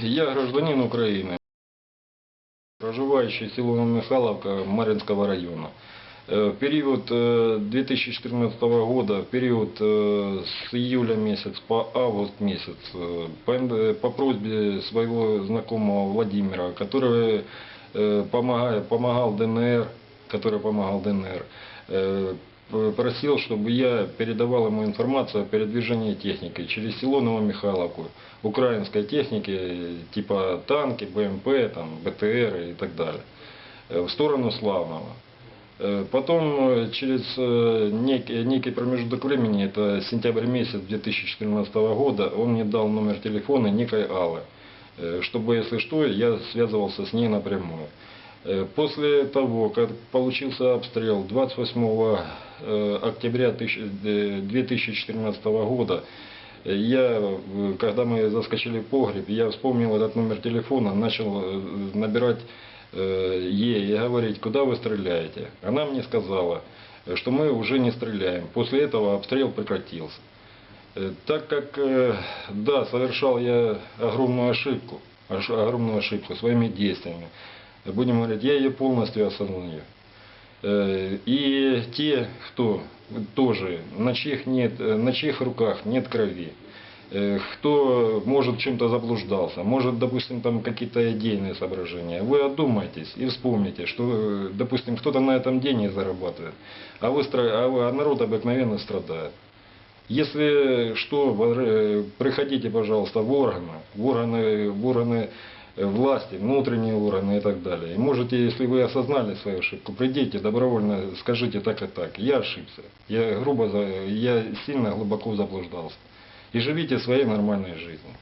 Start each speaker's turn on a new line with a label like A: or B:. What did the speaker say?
A: Я гражданин Украины, проживающий в село Михайловка Маринского района. Э, В период э, 2014 года, в период э, с июля месяц по август месяц, э, по, э, просьбе своего знакомого Владимира, который э, помогая- помогал ДНР, который помогал ДНР, э, просил, чтобы я передавал ему информацию о передвижении техники через село Новомихайловку, украинской техники, э, типа танки, БМП, там, БТР и так далее, э, в сторону Славного. Э, Потом э, через э, некий, некий промежуток времени, это сентябрь месяц 2014 года, он мне дал номер телефона некой Аллы, э, чтобы, если что, я связывался с ней напрямую. Э, После того, как получился обстрел 28 э, октября тысяч- э, 2014 года, я, когда мы заскочили в погреб, я вспомнил этот номер телефона, начал набирать ей и говорить, куда вы стреляете. Она мне сказала, что мы уже не стреляем. После этого обстрел прекратился. Так как, да, совершал я огромную ошибку, ош- огромную ошибку своими действиями, будем говорить, я ее полностью осознаю. Э, И те, кто тоже, на чьих, нет, э, на чьих руках нет крови, э, кто, может, чем-то заблуждался, может, допустим, там какие-то идейные соображения, вы одумайтесь и вспомните, что, э, допустим, кто-то на этом деньги зарабатывает, а, вы, а а народ обыкновенно страдает. Если что, э, приходите, пожалуйста, в органы, в органы, в органы э, власти, внутренние органы и так далее. И можете, если вы осознали свою ошибку, придите добровольно, скажите так и так. Я ошибся. Я грубо, я сильно глубоко заблуждался. И живите своей нормальной жизнью.